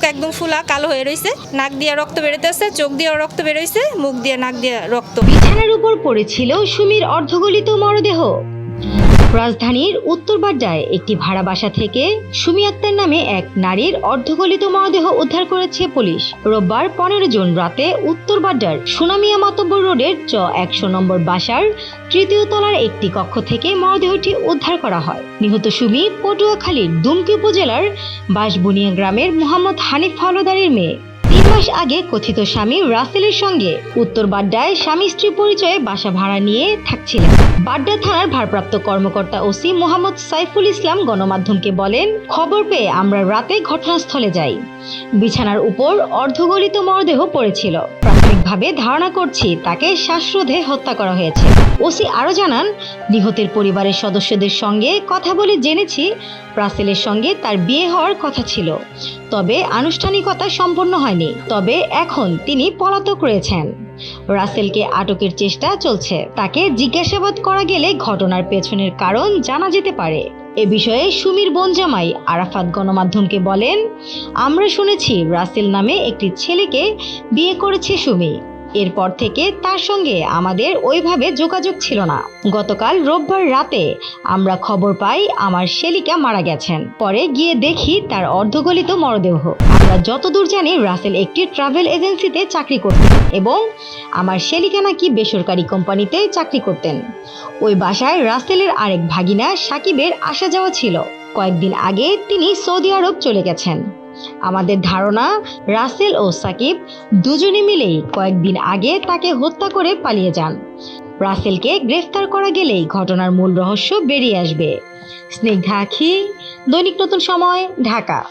মুখ একদম ফুলা, কালো হয়ে রয়েছে নাক দিয়ে রক্ত বেরোতেছে চোখ দিয়ে রক্ত বেরোইছে, মুখ দিয়ে, নাক দিয়ে রক্ত। বিছানার উপর পড়েছিল সুমির অর্ধগলিত মরদেহ। রাজধানীর উত্তর বাড্ডায় একটি ভাড়া বাসা থেকে সুমি আক্তার নামে এক নারীর অর্ধগলিত মরদেহ উদ্ধার করেছে পুলিশ। রোববার পনেরো জুন রাতে উত্তর বাড্ডার সুনামিয়া মাতব্বর রোডের চ একশো নম্বর বাসার তৃতীয় তলার একটি কক্ষ থেকে মরদেহটি উদ্ধার করা হয়। নিহত সুমি পটুয়াখালীর দুমকি উপজেলার বাঁশবুনিয়া গ্রামের মোহাম্মদ হানিফ হাওলাদারের মেয়ে। মাস আগে কথিত স্বামী রাসেলের সঙ্গে উত্তর বাড্ডায় স্বামী স্ত্রী পরিচয়ে বাসা ভাড়া নিয়ে থাকছিলেন। বাড্ডা থানার ভারপ্রাপ্ত কর্মকর্তা ওসি মোহাম্মদ সাইফুল ইসলাম গণমাধ্যমকে বলেন, খবর পেয়ে আমরা রাতে ঘটনাস্থলে যাই। বিছানার উপর অর্ধগলিত মরদেহ পড়েছিল। প্রাথমিকভাবে ধারণা করছি তাকে শ্বাসরোধে হত্যা করা হয়েছে। ওসি আরও জানান, নিহতের পরিবারের সদস্যদের সঙ্গে কথা বলে জেনেছি, রাসেলের সঙ্গে তার বিয়ে হওয়ার কথা ছিল। তবে আনুষ্ঠানিকতা সম্পন্ন হয়নি। তবে এখন তিনি পলাতক রয়েছেন। রাসেলকে আটকের চেষ্টা চলছে। তাকে জিজ্ঞাসাবাদ করা গেলে ঘটনার পেছনের কারণ জানা যেতে পারে। এ বিষয়ে সুমির বনজামাই আরাফাত গণমাধ্যমকে বলেন, আমরা শুনেছি রাসেল নামে একটি ছেলেকে বিয়ে করেছে সুমি। এরপর থেকে তার সঙ্গে আমাদের ওইভাবে যোগাযোগ ছিল না। গতকাল রোববার রাতে আমরা খবর পাই আমার শেলিকা মারা গেছেন। পরে গিয়ে দেখি তার অর্ধগলিত মরদেহ। আমরা যতদূর জানি রাসেল একটি ট্রাভেল এজেন্সিতে চাকরি করতেন এবং আমার শেলিকা নাকি বেসরকারি কোম্পানিতে চাকরি করতেন। ওই বাসায় রাসেলের আরেক ভাগিনা সাকিবের আসা যাওয়া ছিল। কয়েকদিন আগে তিনি সৌদি আরব চলে গেছেন। আমাদের ধারণা, রাসেল ও সাকিব দুজনে মিলেই কয়েকদিন আগে তাকে হত্যা করে পালিয়ে যান। রাসেলকে গ্রেফতার করা গেলেই ঘটনার মূল রহস্য বেরিয়ে আসবে। স্নিগ্ধা আখি, দৈনিক নতুন সময়, ঢাকা।